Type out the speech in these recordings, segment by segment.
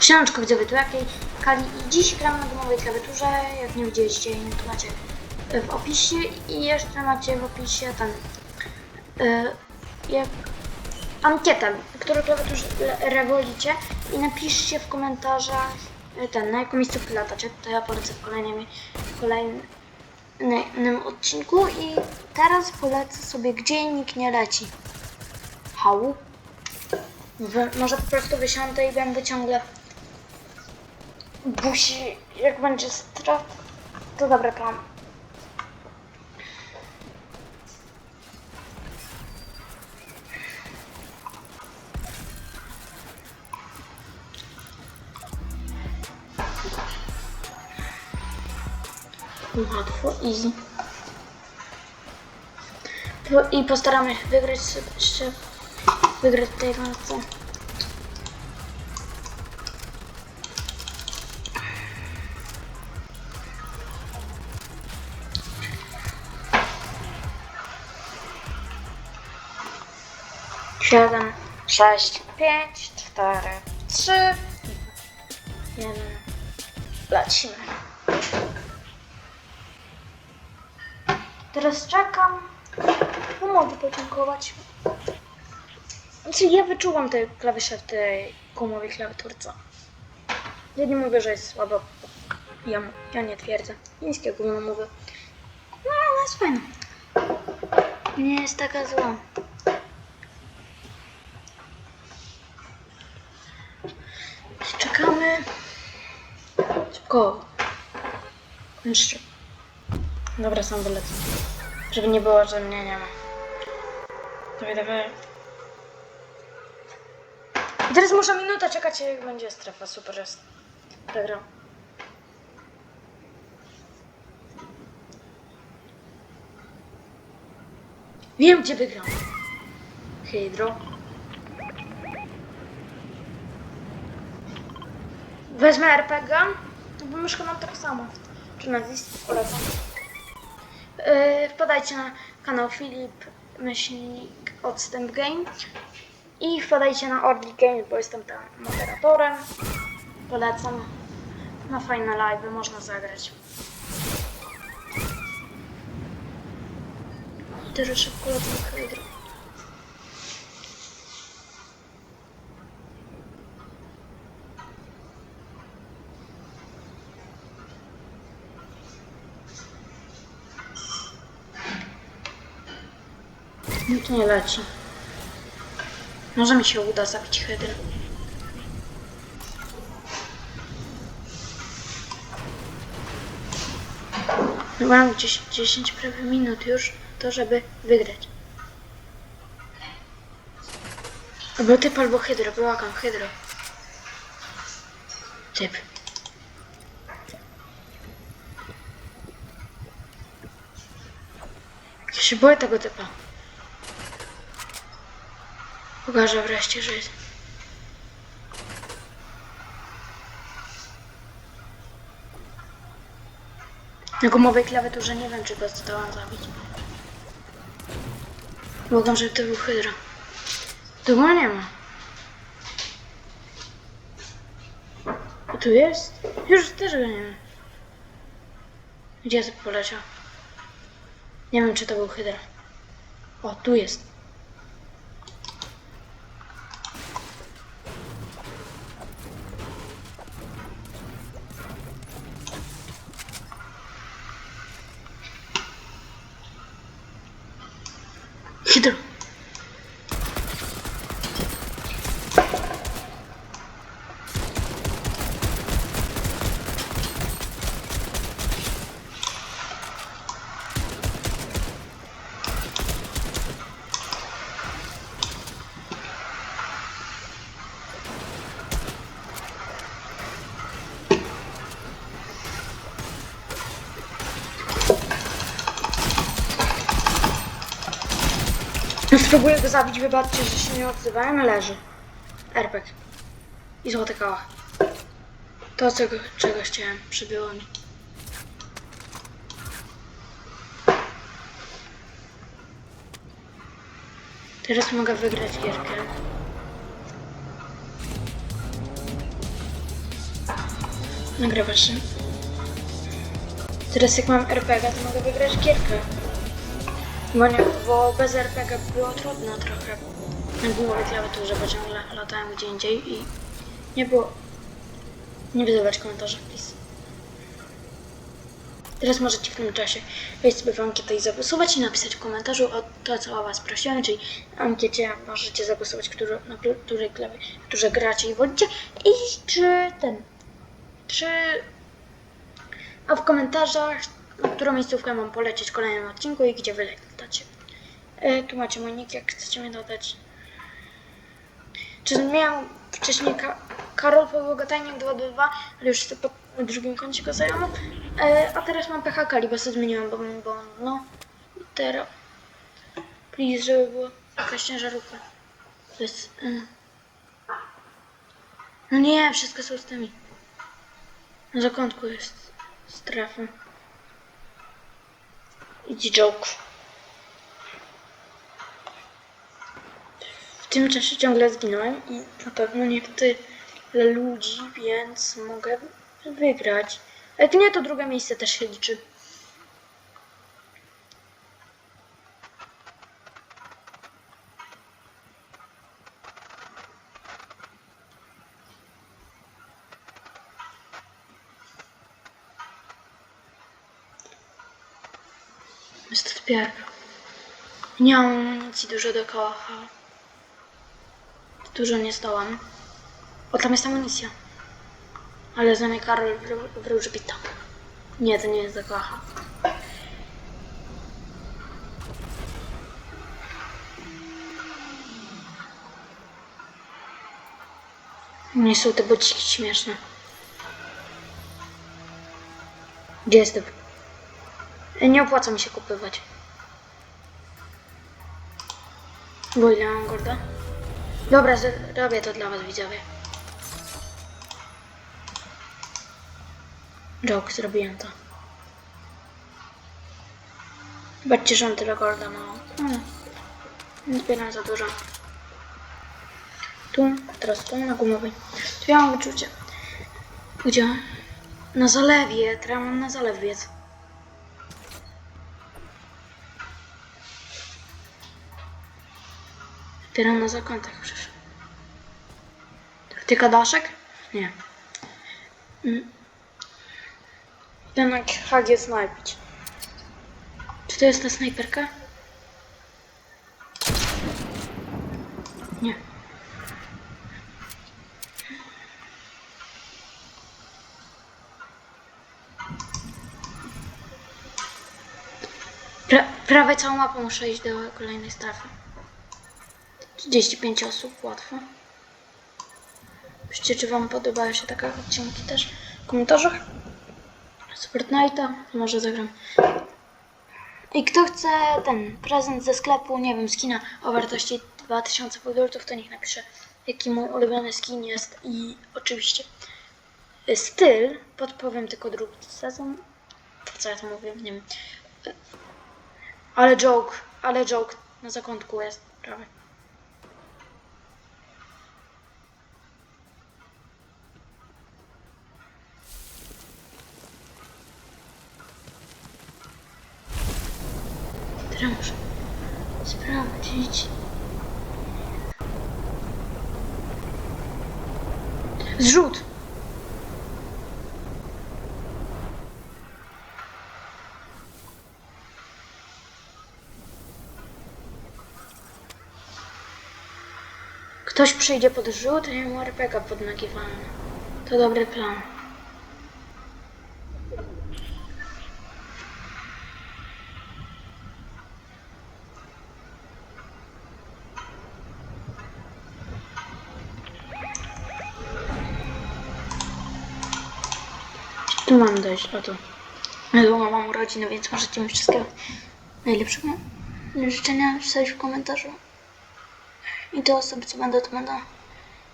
Książka widzowie, tu jakiej Kali i dziś gram na domowej klawiaturze, jak nie widzieliście, to macie w opisie i jeszcze macie w opisie ten y, jak ankietę, którą klawiaturze wolicie i napiszcie w komentarzach y, ten, na jaką miejscówkę latacie, to ja polecę w kolejnym, w kolejnym odcinku i teraz polecę sobie, gdzie nikt nie leci. Hał. W, może po prostu wysiądę i będę ciągle busi, jak będzie strat, to dobry plan. Łatwo, easy. I postaramy wygrać sobie wygrać tej walce. Siedem, sześć, pięć, cztery, trzy, jeden. Lecimy. Teraz czekam. No mogę podziękować. Znaczy ja wyczułam te klawisze w tej gumowej klawiaturce. Ja nie mówię, że jest słabo. Ja, ja nie twierdzę. Chińskie gówno mówię. No, ale jest fajna. Nie jest taka zła. Czekamy. Szybko. Jeszcze. Dobra, sam wylecę. Żeby nie było, że mnie nie ma. Dawaj, dawaj. I teraz muszę minutę czekać, jak będzie strefa. Super jest. Wygram. Wiem, gdzie wygram. Hydro. Wezmę RPG, bo myszkę mam tak samo. Czy na polecam. Yy, wpadajcie na kanał Filip Myślnik Odstęp Game i wpadajcie na Orly Games, bo jestem tam moderatorem. Polecam. Na fajne live można zagrać. Teraz szybko lecę. To nie leci. Może mi się uda zabić hydrę. Mam 10, 10 prawie minut już, to żeby wygrać. Albo typ, albo hydro, błagam, hydro. Typ. Ja się boję tego typa. Pokażę wreszcie, że jest. Na gumowej klawiaturze nie wiem, czy go zdołam zabić. Mogą, żeby to był hydra. Duma nie ma. A tu jest? Już też go nie ma. Gdzie poleciał? Nie wiem, czy to był hydra. O, tu jest. Hydro. Spróbuję go zabić, wybaczcie, że się nie odzywałem, leży. RPG. I złoty koła. To, czego, czego chciałem, przybyło mi. Teraz mogę wygrać gierkę. Nagrywa się. Teraz jak mam RPG, to mogę wygrać gierkę. Bo, nie, bo bez RPG było trudno trochę. Na gumowej klawiaturze, bo ciągle latałem gdzie indziej i nie było... Nie wydawać komentarzy, please. Teraz możecie w tym czasie wejść sobie w ankietę i zagłosować i napisać w komentarzu o to, co o Was prosiłem, czyli w ankiecie możecie zagłosować, który, na któ- której klawiaturze gracie i wolicie i czy ten, czy... A w komentarzach, na którą miejscówkę mam polecieć w kolejnym odcinku i gdzie Wy letacie. E, tu macie mój nick, jak chcecie mnie dodać. Czy miałem wcześniej Ka- Karol Pobogatajnik 222, ale już po drugim koncie go zajęłam. E, a teraz mam PH Kali, bo sobie zmieniłam, bo, bo no teraz. Please, żeby była jakaś ciężarówka. Bez, y. No nie, wszystko są z tymi. Na zakątku jest strefa. Idź joke. W tym czasie ciągle zginąłem i na pewno nie tyle ludzi, więc mogę wygrać. Jak nie, to drugie miejsce też się liczy. Jest to. Nie mam amunicji dużo do kocha. Dużo nie zdołam. O, tam jest amunicja. Ale za mnie Karol wró- wróżbita. Nie, to nie jest do kocha. Nie są te bociki śmieszne. Gdzie jestem? Nie opłaca mi się kupywać. Bo ile mam gorda? Dobra, zrobię to dla was widzowie. Joke, zrobiłem to. Zobaczcie, że on tyle golda ma. Hmm. Nie zbieram za dużo. Tu, teraz tu na gumowej. Tu ja mam wyczucie. Gdzie? Na zalewie, teraz mam na zalew biec. Zbieram na zakątach przecież. Taktyka daszek? Nie. Mm. Jednak HG snajpić. Czy to jest ta snajperka? Nie. Pra prawie całą mapą muszę iść do kolejnej strefy. 35 osób, łatwo. Piszcie, czy Wam podobają się takie odcinki też w komentarzach. Z Fortnite'a może zagram. I kto chce ten prezent ze sklepu, nie wiem, skina o wartości 2000 podolców, to niech napisze, jaki mój ulubiony skin jest i oczywiście styl, podpowiem tylko drugi sezon. Co ja to mówię, nie wiem. Ale joke, ale joke na zakątku jest prawie. Zrzut! Ktoś przyjdzie pod rzut, ja mu RPG podnagiwałem. To dobry plan. Mam dojść, o tu. Niedługo mam urodziny, więc możecie mi wszystkiego najlepszego życzenia wstać w komentarzu. I te osoby, co będą, to będą.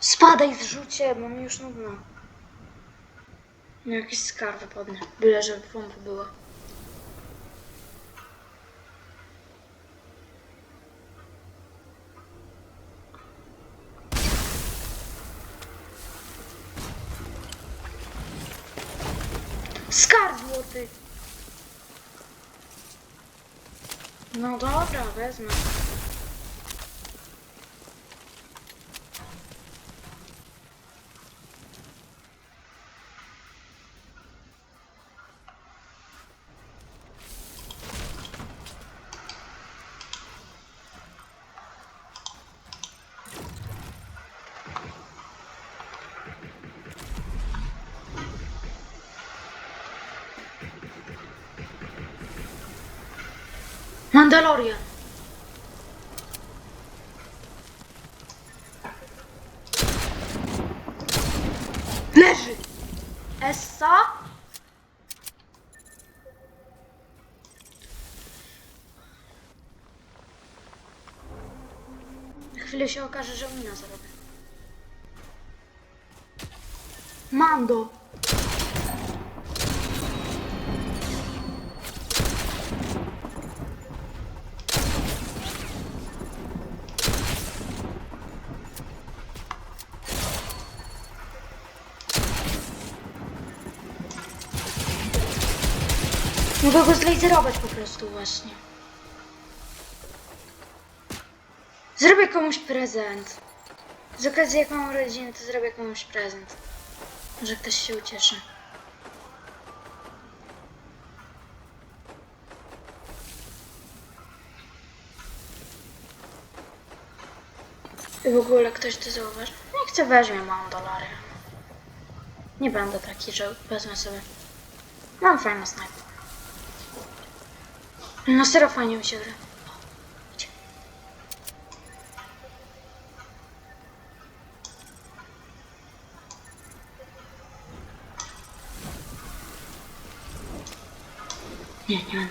Spadaj z rzucie, bo mi już nudno. No, Jakiś skarb wypadnie. Byle, że pompa była. Skarb złoty! No dobra, wezmę. Mandalorian. Leży. Essa. Na chwilę się okaże, że mina zrobię. Mando. Mogę go zlaserować po prostu właśnie. Zrobię komuś prezent. Z okazji jak mam urodziny, to zrobię komuś prezent. Może ktoś się ucieszy. I w ogóle ktoś to zauważy. Nie chcę weźmie, mam dolary. Nie będę taki, że wezmę sobie. Mam fajną snajpę. No serio fajnie mi się gra. O, idzie. Nie, nie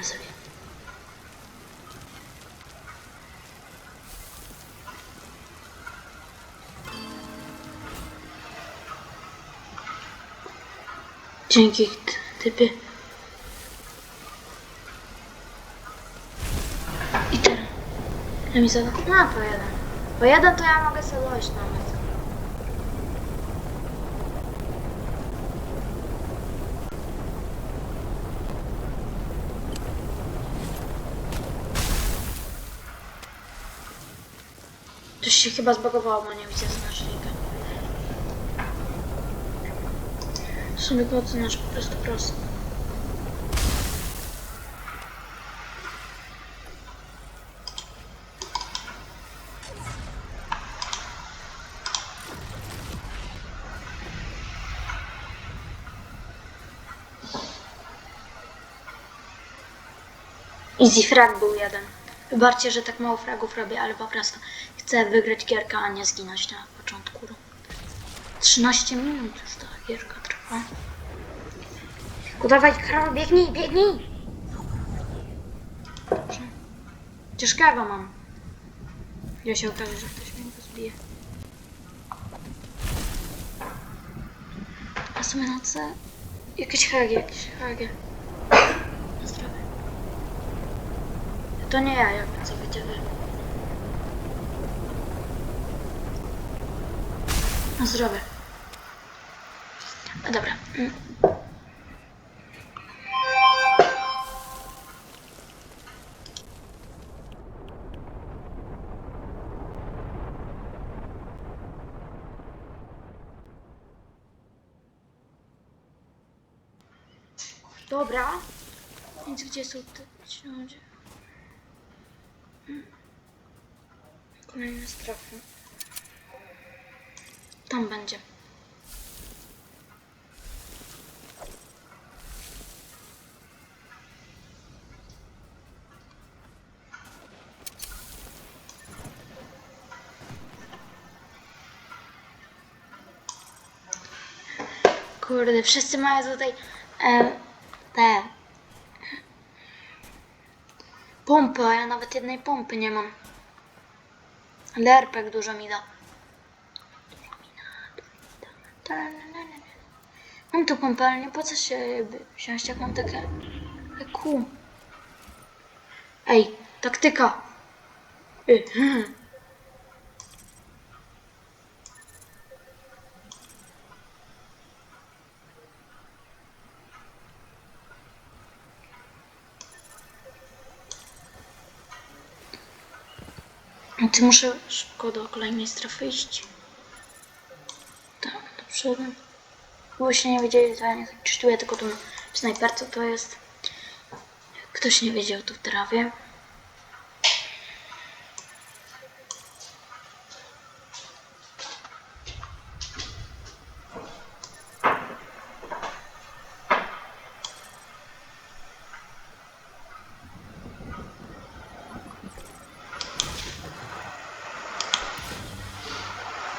Ja mi zada. No, po jeden. Po jeden to ja mogę sobie dojść nawet. Coś się chyba zbagowało, bo nie widzę znacznika. Sobie go oceniasz po prostu prosto. Easy frag był jeden. Wybaczcie, że tak mało fragów robię, ale po prostu chcę wygrać gierkę, a nie zginąć na początku. 13 minut już ta gierka trwa. Udawaj, Karol, biegnij, biegnij! Dobrze. Ciężkiego mam. Ja się okaże, że ktoś mnie pozbije. A sumie na co? Jakieś hagi, jakieś hagi. Na zdrowie. To nie ja, jakby co wiecie wy. Na zdrowie. A dobra. Mm. Dobra. Więc gdzie są te ludzie? Kolejne strefy. Tam będzie. Kurde, wszyscy mają tutaj e, te pompy, a ja nawet jednej pompy nie mam. Ale RPG dużo mi da. Mam tu pompę, ale nie po co się wziąć, jak mam takie. Ej, taktyka. Y, Ty muszę szybko do kolejnej strefy iść. Tak, do przodu. Byście nie wiedzieli, to ja nie czytuję tylko tą snajper, co to jest. Ktoś nie wiedział, to teraz wie.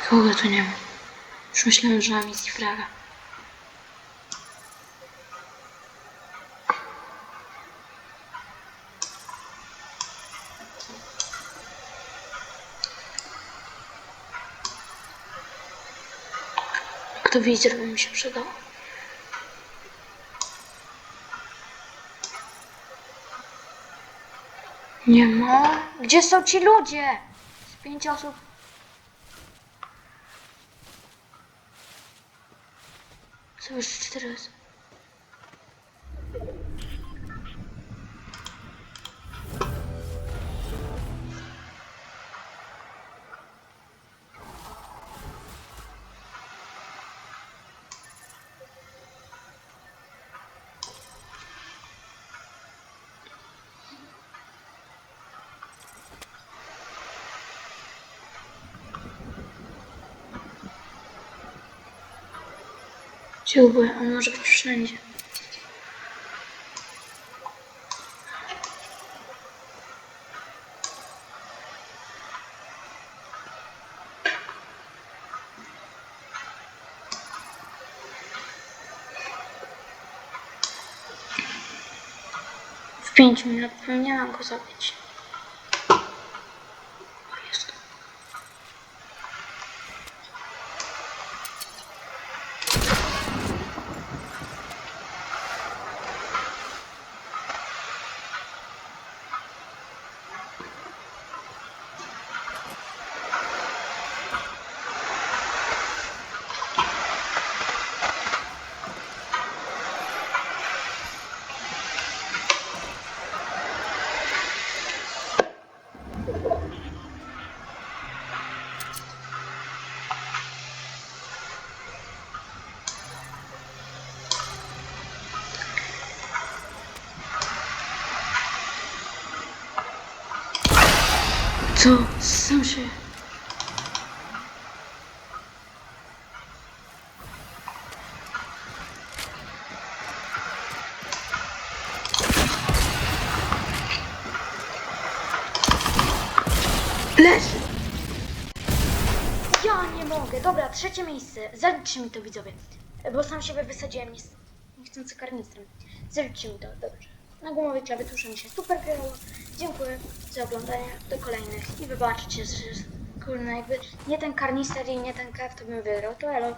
Kogo tu nie ma? Już myślałem, że mam misji fraga. Kto wizjer by mi się przydał? Nie ma. Gdzie są ci ludzie? Z pięć osób. Co już cztery Dziękuję, on może być wszędzie. W pięć minut powinienem go zabić. O, Jest. Co? Sam się... Leży! Ja nie mogę. Dobra, trzecie miejsce. Zaliczcie mi to, widzowie. Bo sam siebie wysadziłem nic- niechcący karnistrem. Zaliczcie mi to, dobrze. Na gumowej klawiaturze mi się super grało. Dziękuję za oglądanie. Do kolejnych. I wybaczcie, że kurde, jakby nie ten karnister i nie ten kew, to bym wygrał. To elo.